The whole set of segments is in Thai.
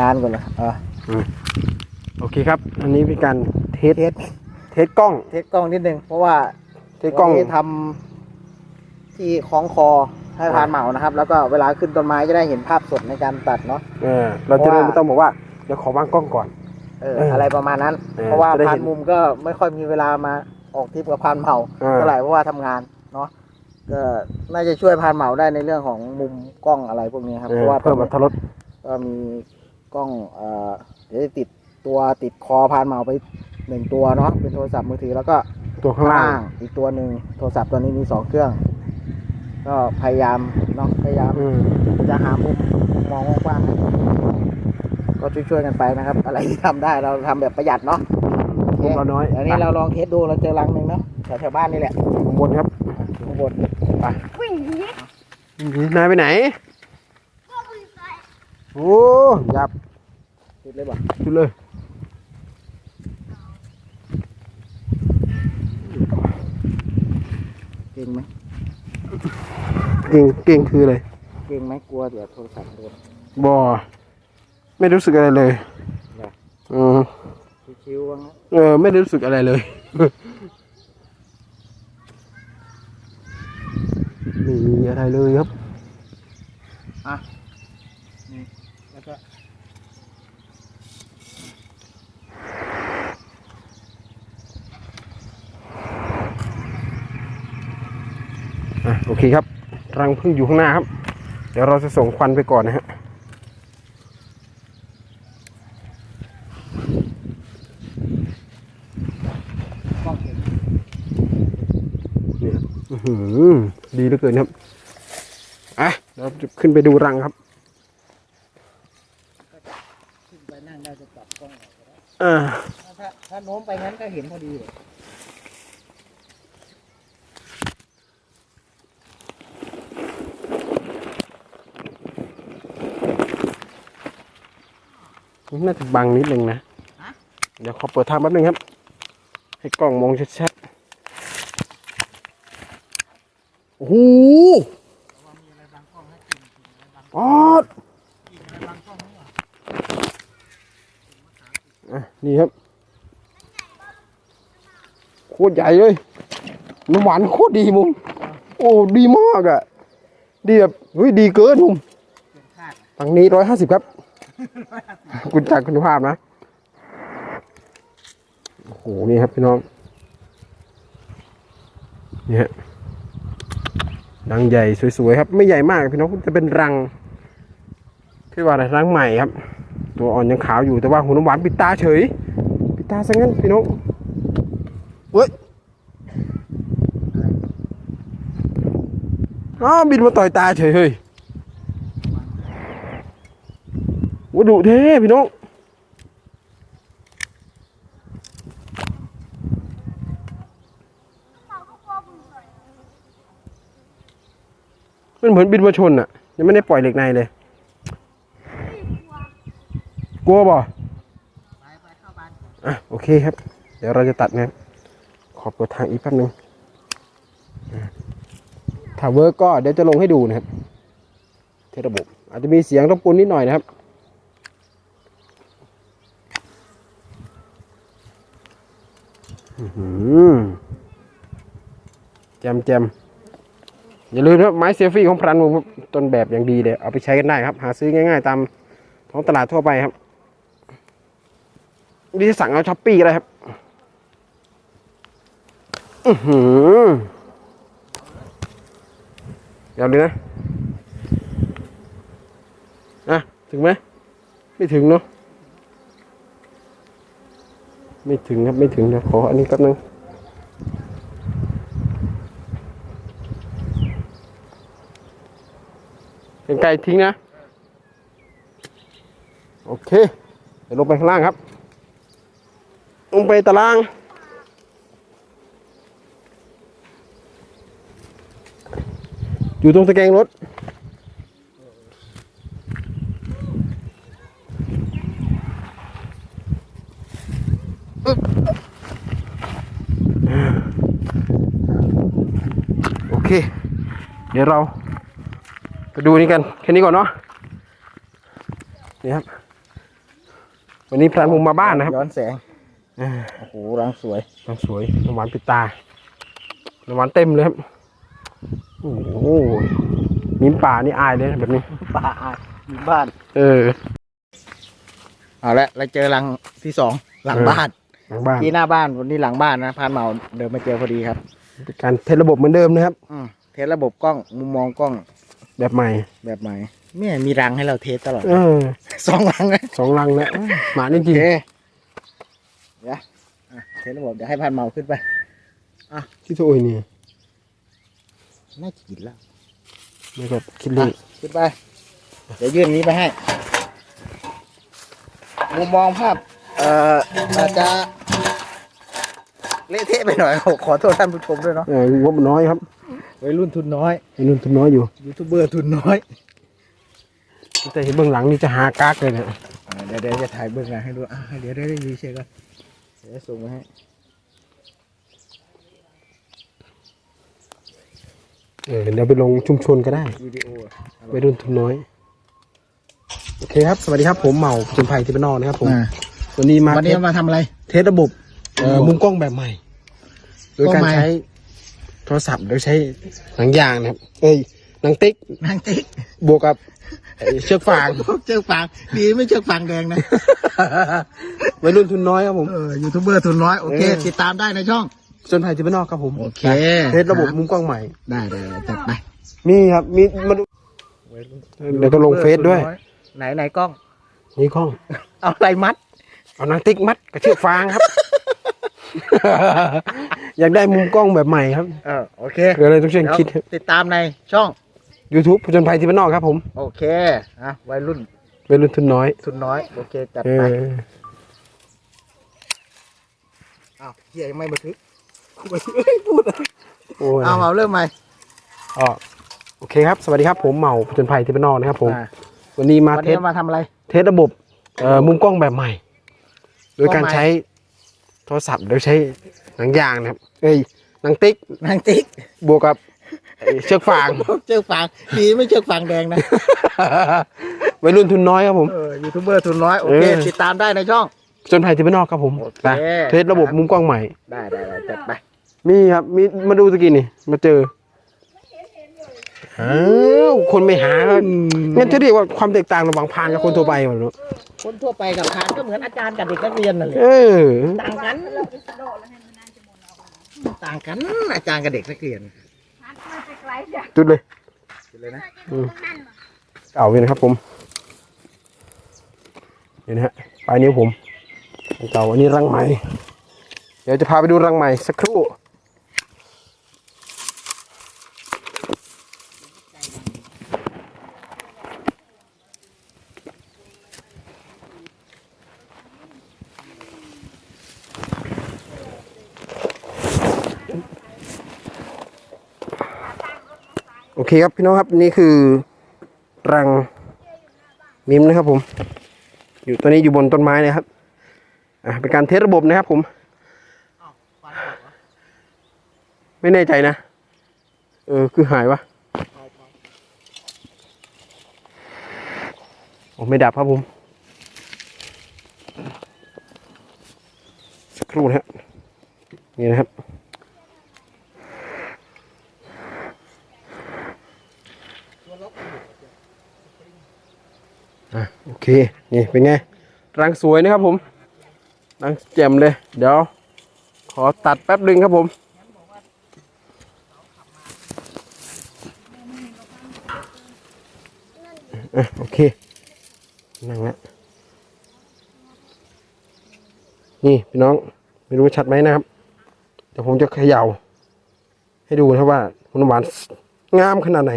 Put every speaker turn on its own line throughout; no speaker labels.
งานก่อนเลยเออ
โอเคครับ อันนี้เป็นการเทส
เทส
เทสกล้อง
เทสกล้องนิดนึงเพราะว่า
เทสกล้อง
วันนี้ทำที่คล้องคอให้พานเหมานะครับ แล้วก็เวลาขึ้นต้นไม้จะได้เห็นภาพสดในการตัดเนาะ
เออเราจะได้
เพราะว่า
ไม่ต้องบอกว่าเดี๋ยวขอวางกล้องก่อน
เออ
เอออ
อะไรประมาณนั้น
เออ
เพราะว่า
จะได้
พา
เห็
น
น
มุมก็ไม่ค่อยมีเวลามาออกทริปกับพานเหมา
เออ
เท่าไหร่เพราะว่าทำงานเนาะก็น่าจะช่วยพานเหมาได้ในเรื่องของมุมกล้องอะไรพวกนี้ครับ
เอ
เพ
อ
ราะว่า
เพิ่มอรรถรส
ก็มี กล้องเอ่อเดี๋ยวจะติดตัวติดคอพานเหมาไปหนึ่งตัวเนาะเป็นโทรศัพท์มือถือแล้วก็
ตัวข้างล่าง
อีกตัวหนึ่งโทรศัพท์ตัวนี้มีสองเครื่อง ก็พยายามเนาะพยายาม
อืม
จะหามุมมุมมองกว้างๆให้ก็ช่วยๆกันไปนะครับ อะไรที่ทำได้เราทำแบบประหยัดเนาะ
มุมเราน้อย
เดี๋ยวนี้เราลองเทสดูเราเจอรังหนึ่งเนาะแถวๆบ้านนี่แหละ
ข้างบนครับ
ข้างบน
วิ่งหนี
นายไปไหน โอ้ยับ
ติดเลยบ่
จุดเลย
เก่งไหม
เก่งเก่งคืออะไร
เก่งไหมกลัวเดี๋ยวโทรศัพท์โดน
บอไม่รู้สึกอะไรเลย
เหรอ
อืม
ชิวๆว่างั้น
เออ ไม่ได้รู้สึกอะไรเลยไม่มีอะไรเลยครับ
อะนี่แล้วก็
อะโอเคครับ รังพึ่งอยู่ข้างหน้าครับ เดี๋ยวเราจะส่งควันไปก่อนนะฮะ
กล้องเก่ง
เนี่ยอื้อหือดีเหลือเกินครับ อะ เราจะขึ้นไปดูรังครับ
ขึ้นไปนั่งได้จะจับกล้องหน่อยก็ได้
อ่า
ถ้าถ้าโน้มไปงั้นก็เห็นพอดีเลย
น่าจะบังนิดนึงนะ เดี๋ยวขอเปิดทางแป๊บนึงครับ ให้กล้องมองชัดๆ โอ้โหออดอะนี่ครับ โคตรใหญ่เลย น้ำหวานโคตรดีมุมโอ้ ดีมากอะ่ะ ดีแบบเฮ้ยดีเกินมุม
เกินคาด
ตังนี้ร้อยห้าสิบครับ คุณจากคุณภาพนะ โอ้โห นี่ครับพี่น้อง นี่ฮะรังใหญ่สวยๆครับ ไม่ใหญ่มากพี่น้องจะเป็นรังที่ว่าอะไรรังใหม่ครับ ตัวอ่อนยังขาวอยู่แต่ว่าหัวน้ำหวานปิดตาเฉย ปิดตาซะงั้นพี่น้องเว้ยอ้าวบินมาต่อยตาเฉยเฮ้ย ว่าดุเท่พี่น้องมันเหมือนบินมาชนอะ ยังไม่ได้ปล่อยเหล็กในเลย กลัวบ่
ไปไปเข้าบ้าน
อะโอเคครับ เดี๋ยวเราจะตัดนะครับขอเปิดทางอีกแป๊บนึงอะถ้าเวิร์กก็เดี๋ยวจะลงให้ดูนะครับ เทสระบบ อาจจะมีเสียงรบกวนนิดหน่อยนะครับ อื้อหือ แจมแจมอย่าลืมนะไม้เซลฟี่ของพรันมุมต้นแบบอย่างดีเลย เอาไปใช้กันได้ครับ หาซื้อง่ายๆ ตามท้องตลาดทั่วไปครับนี่สั่งเอาช้อปปี้ก็ได้ครับ อือหือเดี๋ยนะ อะ ถึงไหม ไม่ถึงเนาะ ไม่ถึงครับไม่ถึงเดี๋ยวขออันนี้แป๊บนึงเป็นไก่ทิ้งนะ โอเค เดี๋ยวลงไปข้างล่างครับ ลงไปตาราง อยู่ตรงตะแกรงรถ โอเค เดี๋ ยวเราไปดูนี่กันแค่นี้ก่อนเนาะนี่ครับ วันนี้พรานผมมาบ้านนะครับ
ย้อนแสง
อ่า
โอ้โหรังสวย
น้ำสวยน้ำหวานปิดตาน้ำหวานเต็มเลยครับโอ้โหมิ้มป่านี่อายเลยนะแบบนี้
ป่าอายมีบ้าน
เออ
เอาละเราเจอรังที่สองหลัง
เออ
บ้าน
หลังบ้าน
ที่หน้าบ้านวันนี้หลังบ้านนะพานเมาเดินมาเจอพอดีครับ
เป็นการเทสระบบเหมือนเดิมนะครับ
อืม เทสระบบกล้องมุมมองกล้อง
แบบใหม่
แบบใหม่เนี่ยมีรังให้เราเทสตลอด
เออ
สองรังนะ
สองลังแล้วหมาจ
โอ
ริง
เคเดี๋ยวอะเทสระบบเดี๋ยวให้พานเมาขึ้นไป
ๆที่ตัวโอ้ยนี่
น่าจะกินแล้ว
ไม่ก็คิดเรื่อง
ขึ้นไป เดี๋ยวยื่นนี้ไปให้ มุมมองภาพ เอ่ออาจจะเละเทะไปหน่อยขอโทษท่านผู้ชมด้วยเนาะ
เอองบน้อยครับ
วัยรุ่นทุนน้อย
ไอ้นุ่นทุนน้อยอยู่
ยูทูบเบอร์ทุนน้อย
แต่เห็นเบื้องหลังนี่จะหากากเลยเนี่ย
อ่าเดี๋ยวเดี๋ยวจะถ่ายเบื้องหลังให้ดูอะเดี๋ยวเดี๋ยวได้ยูเชก่อนเดี๋ยวส่งมาให้
เออเดี๋ยวไปลงชุมชนก็ได้
วิดีโออะ
วัยรุ่นทุนน้อยโอเคครับ สวัสดีครับผมเหมาจนภัยที่บ้านนอกนะครับผม
อ่า
วันนี้มา
วัน
เท
นี้
ส
มาทำอะไร
เทสระบบเอ่อ
ระบบ
มุมกล้องแบบใหม่ โดย
กล้
กา
อง
ร
ใหม่
ใช้ โทรศัพท์โดยใช้หนังยางนะครับ เอ้ยหนังติ๊ก
นางติ๊ก
บวกกับไอ้เชือกฟาง
เชือกฟางดีไม่เชือกฟางแดงนะ
วัยรุ่นทุนน้อยครับผม
เออยูทูบเบอร์ทุนน้อยโอเค
เออ
ติดตามได้ในช่อง
จนภัยที่บ้านนอกครับผม
โอเค
เทสระบบมุมกล้องใหม่
ได้ได้ได้จัดไป
มีครับ มีมาดู เดี๋ยวก็ลงเฟซด้วย
ไหนไหนกล้อง
นี่กล้อง
เอาอะไรมัด
เอาหนังติ๊กมัดกับเชือกฟางครับ อยากได้มุมกล้องแบบใหม่ครับ
เออโอเค
ก็เลยต้องช่วยกันคิด
เดี๋ยวติดตามในช่อง
YouTube ผจญภัยที่บ้านนอกครับผม
โอเคอะวัยรุ่น
วัยรุ่นทุนน้อย
ทุนน้อย โอเค จัด
เอ
ไป
อ
อ้าวเฮียยังไม่บันทึกพูดอะไร
โอ้ย
เอาเอาเริ่มใหม่
อ๋อโอเคครับ สวัสดีครับผมเหมาผจญภัยที่บ้านนอกนะครับผม
อะ
วันนี้มา
วัน
เท
นี้
ส
มาทำอะไร
เทสระบบเอ่อมุมกล้องแบบใหม่ โดยการ
กล้องใหม่
ใช้ โทรศัพท์โดยใช้หนังยางนะครับ เอ้ยหนังติ๊ก
นางติ๊ก
บวกกับไอ้เชือกฟาง
เชือกฟางดีไม่เชือกฟางแดงนะ
วัยรุ่นทุนน้อยครับผม
เออยูทูบเบอร์ทุนน้อยโอเค
เออ
ติดตามได้ในช่อง
ผจนภัยที่บ้านนอกครับผม
โอเค
ไปเทสระบบมุมกล้องใหม่
ได้ได้ได้จัดไป
มีครับ มีมาดูตะกี้นี่ มาเจอ อ้าวคนไม่หาก็งั้นจะเรียกว่าความแตกต่างระหว่างพรานกับคนทั่วไปวะลูก
คนทั่วไปกับพานก็เหมือนอาจารย์กับเด็กนักเรียนนั่นแหละ
เออ
ต่างกันต่างกันอาจารย์กับเด็กนักเรียน
จุดเลย
เลยนะ
เอาเลยนะครับผมนี่นะฮะปลายนิ้วผมเก่าอันนี้รังใหม่ เดี๋ยวจะพาไปดูรังใหม่สักครู่ เคครับพี่น้องครับนี่คือรังมิมนะครับผม อยู่ตัวนี้อยู่บนต้นไม้นะครับอะเป็นการเทสระบบนะครับผมไม่แน่ใจนะ เออ คือหายวะโอ้ไม่ดับครับผม สักครู่นะครับนี่นะครับ อะโอ เคนี่เป็นไงรังสวยนะครับผมรังแจ่มเลย เดี๋ยว ขอตัดแป๊บหนึ่งครับผมอะโอเค นั่งแล้วนี่พี่น้องไม่รู้ชัดไหมนะครับเดี๋ยวผมจะเขย่า ให้ดูนะครับว่าคุณหวานงามขนาดไหน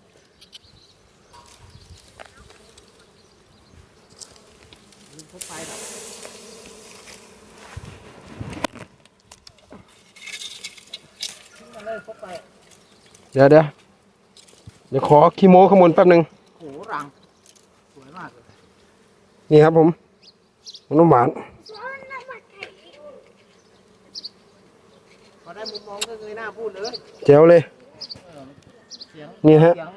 เดี๋ยวเดี๋ยวเดี๋ยวขอคีโมขางบวนแป๊บหนึ่ง
โอ้โหรัง สวยมากเลย
นี่ครับผมน้ำหวาน
พอได้มุมมองก็เงยหน้าพูดเลย
แจ๋วเลย
เสียง
นี่ฮะ
เสียง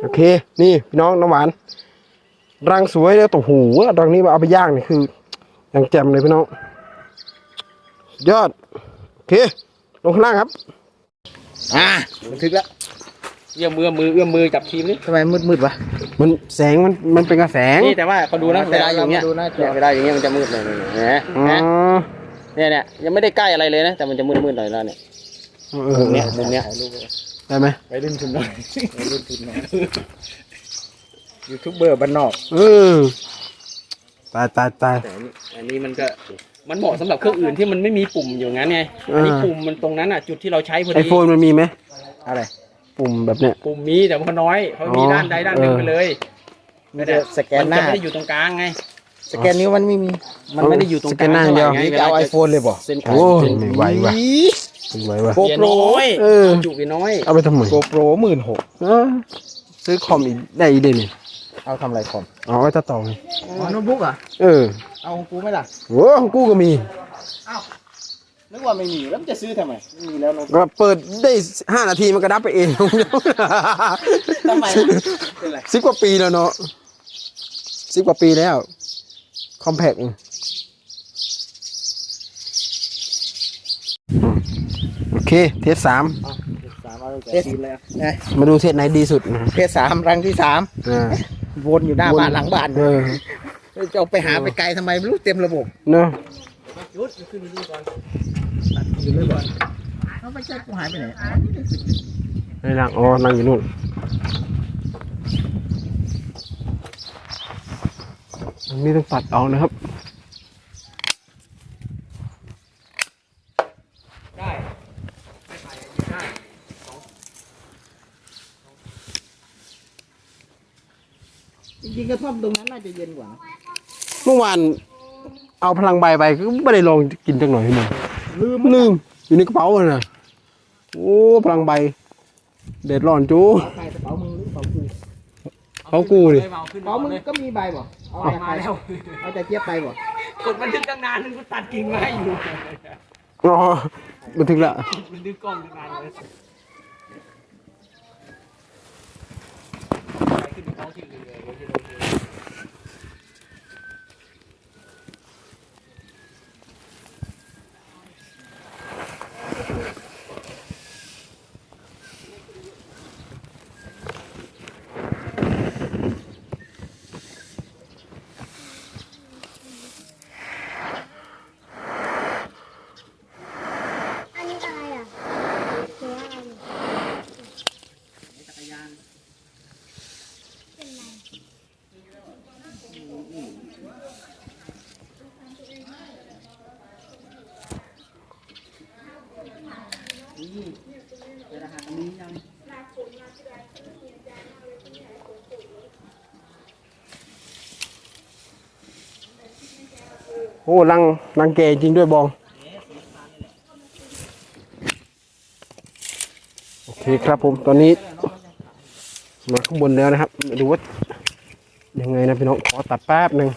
โอเค นี่พี่น้องน้ำหวาน รังสวยเลยตัวหูรังนี้มาเอาไปย่างนี่คืออย่างแจ่มเลยพี่น้อง ยอด โอเค ลงข้างล่างครับ
อ่าบันทึกแล้ว
เอื้อมมือมือเอื้อมมือจับทีมนี่
ทำไมมืดมืดๆวะ
มันแสงมันมันเป็นกระแสง
นี่แต่ว่าเขาดูนะเวลาอย่างเงี้ย
ดูหน้าจอ
เนี่ยเวลาอย่างเงี้ยมันจะมืดเลยเนี่ย
อ๋อ
นะเนี่ยเนี่ยยังไม่ได้ใกล้อะไรเลยนะ แต่มันจะมืดมืดๆหน่อยแล้วเนี่ย
เออ
มุมเนี้ยมุมเนี้ย
ได้ไหม
ไปรุ่นทุนหน่อยไปรุ่นทุนหน่อยยูทูบเบอร์บ้านนอก
เออตายตายตาย
แต่อันนี้อันนี้มันก็ มันเหมาะสำหรับเครื่องอื่นที่มันไม่มีปุ่มอยู่งั้นไงอันนี้
อ่า
ปุ่มมันตรงนั้นอะจุดที่เราใช้พอ
ไอ
ดี
โฟนมันมีไหม
อะไร
ปุ่มแบบเนี้ย
ปุ่มมีแต่ว่าน้อยเขามี
อ๋อ
ด้านใดด้านหนึ่ง
เออ
ไปเลย
มันจะสแกนหน้า
มัจะไม่ได้อยู่ตรงกลางไง
สแกนนิ้วมันไม่มี
มันไม่ได้อยู่ตรง
ส
ก
แก
ลาง
นหน้าอย่างเดียว
ท่ไหร่
นี่
ไง
จะเอาไอโฟนเลยบ่
เส้น
โอ้ย
เส้น
ไม่ไหวว่ะไม่ไหวว่ะ
โก
เปลี่ยน
โปร
น้อย
เออ
จุไปน้อย
เอาไปทำไม
โกโปรหมื่นหก
เออซื้อคอมอีกได้อีกเดยวนี่
เอาทำอะไรคอม
อ๋อไว้ตัดต่อไง
อ๋อโน้ตบุ๊กอะ
เออ
เอาของกูไหมล่ะ
โอ้ของกูก็มี
นึกว่าไม่มีแล้วมันจะซื้อทำไมไม่มีแล้วโน้ตบุ๊ก
ก็เปิดได้ห้านาทีมันก็ดับไปเอง
ทำไมเป็นไร
สิบกว่าปีแล้วเนาะสิบกว่าปีแล้วคอมแพกโอเค เทสสาม
สามเอาเทสเลยนะ
มาดูเทสไหนดีสุดนะ
เทสสามรังที่สาม
อ่า
วนอยู่หน้าบ้านหลังบ้าน
เออ
จะเอาไปหาไปไกลทำไมไม่รู้เต็มระบบ
เนาะ
ยุดขึ้นดูก่อน
เขาไม่ใช่กูหายไปไหน
ไม่นั่งอ๋อนั่งอยู่นู่นอันนี้ต้องตัดเอานะครับ
ได้ไม่ถ่ายอย่างนี้ได้
จริงๆกระท่อมตรงนั้นน่าจะเย็นกว่า
เมื่อวานเอาพลังใบไปก็ไม่ได้ลองกินจังหน่อยพี่มันลืมลืมอยู่ในกระเป๋าเลยนะโอ้พลังใบเด็ดร้อนจู
ใครกระเป๋ามึงหรือกระเป๋ากู
เขากูดิ
เอาขึ้น
กระเป๋ามึง
เลย
ก็มีใบบ่เอา
เอา
จาก
มา
ใคร
แล้ว
เอาจากเจี๊ยบไปบ่
กดบันทึกตั้งนานนึงกูตัดกิ่งมาให้อยู่
อ๋อบันทึกละ
บันทึกกล้องตั้งนานเลยขึ้นไปท้องที่อื่นเลยเดี๋ยวจะโดนเจอ
อันนี้อะไรอะเสืออะไร
จักรยาน
เป็นไร
เป็นอาหารอันนี้ยัง
โอ้ลังลังเกจริงด้วยบอง โอเคครับผมตอนนี้ มาข้างบนแล้วนะครับดูว่ายังไงนะพี่น้องขอตัดแป๊บหนึ่ง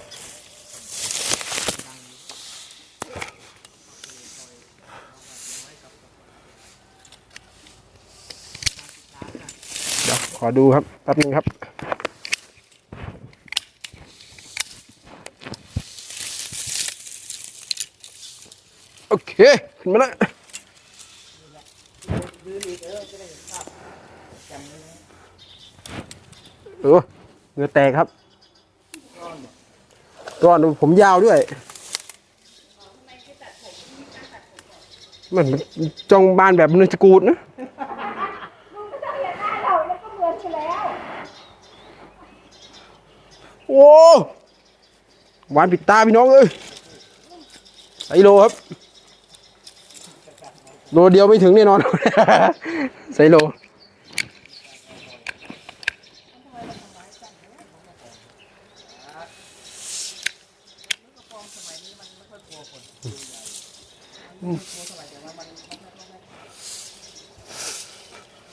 เดี๋ยวข อดูครับแป๊บนึงครับ โอเค ขึ้นมาแล้วเออเหงื่อแตกครับก้อนผมยาวด้วย มันจองบานแบบนื้อสกูดนะ โอ้ หวานปิดตาพี่น้องเอ้ยไอโลครับ โลเดียวไม่ถึงแน่นอนใส่โล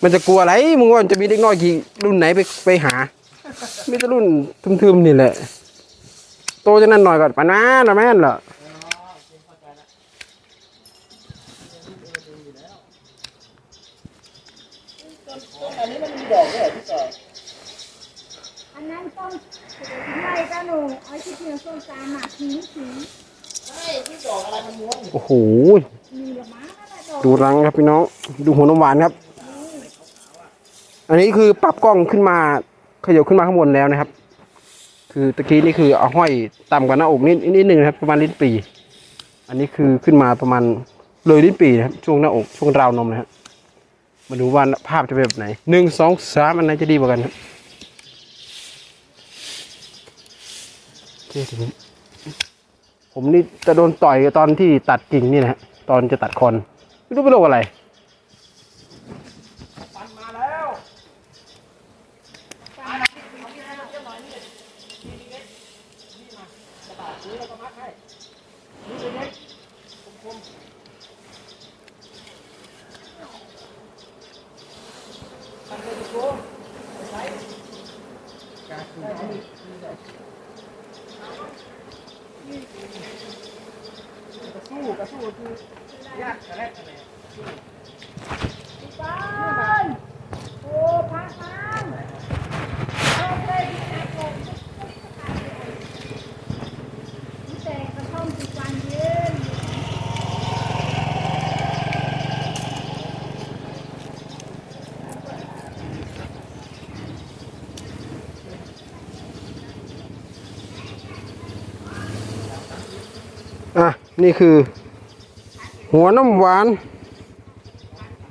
มันจะกลัวอะไร มึงว่ามันจะมีเด็กน้อยกี่รุ่นไหนไปไปหา ไมีแต่รุ่นทึมๆนี่แหละ โตจะนั่นหน่อยก่อนปานนั้นนะแม่นเหรอ
อันนั้นต้นไม่เจ้าหนูเอาชิ้นเนื้อส้มตามมาทิ้งทิ้ง
โอ้โห
มีละมั้งนั่นแหละดอก
ดูรังครับพี่น้อง ดูหัวนมหวานครับ อันนี้คือปรับกล้องขึ้นมา ขยับขึ้นมาข้างบนแล้วนะครับ คือตะกี้นี่คือเอาห้อยต่ำกว่าหน้าอกนิดนิดนึงนะครับประมาณลิ้นปี อันนี้คือขึ้นมาประมาณเลยลิ้นปีนะครับช่วงหน้าอกช่วงราวนมนะครับมาดูว่าภาพจะเป็นแบบไหนหนึ่งสองสามอันไหนจะดีกว่ากันครับโอเคทีนี้ผมนี่จะโดนต่อยตอนที่ตัดกิ่งนี่นะฮะตอนจะตัดคอนไม่รู้เป็นโรคอะไร
โอ้พลังเอาเลยดีนะผมแต่กระท่อมทุกวันเย็น
อะ นี่คือ หัวน้ำหวาน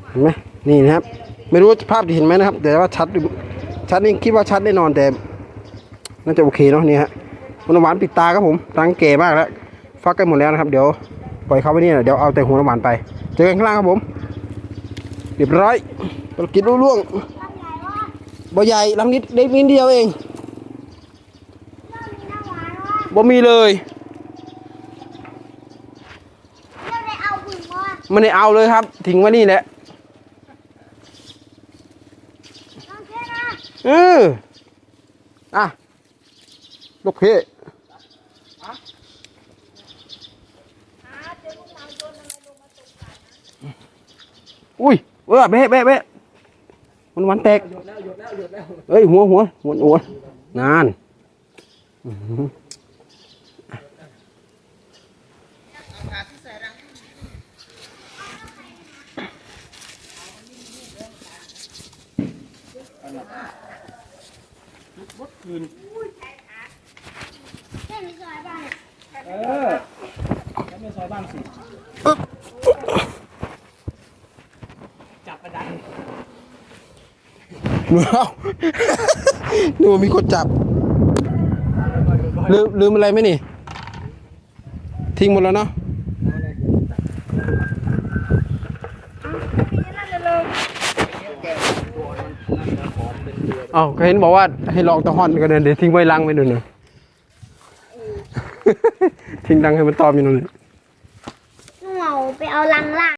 เห็นไหมนี่นะครับ ไม่รู้ว่าภาพจะเห็นไหมนะครับ แต่ว่าชัดชัดนี่คิดว่าชัดแน่นอนแต่น่าจะโอเคเนาะนี่ฮะหัวน้ำหวานปิดตาครับผมรังเก๋มากแล้วฟักกันหมดแล้วนะครับ เดี๋ยวปล่อยเขาไว้นี่นะเดี๋ยวเอาแต่หัวน้ำหวานไปเจอกันข้างล่างครับผมเรียบร้อยภารกิจรุ่ล่วง
ลำใหญ่วะ
บ่ใหญ่ลำนิดเล็กนิดเดียวเองบ่มีเลย
เริ่มได้เอาผึ่งวะ
ไม่ได้เอาเลยครับทิ้งไว้นี่แหละ
น้องเท่นะ
เอออะลูกพี่อุ้ยเออเบ๊ะเบ๊ะเบ๊ะมันวันแตกเอ้ยหัวหัวหัวหัวนาน อื้อหือหนูเอาหนูมีคนจับ ลืมลืมอะไรไหมนี่ ทิ้งหมดแล้วเนาะ อ้าก็เห็นบอกว่าให้ลองตะฮอนก็เดินเดี๋ยวทิ้งไว้ลังไว้หนึ่งทิ้งดังให้มันตอมอยู่นั่นเลย
หนูเอาไปเอาลังล่าง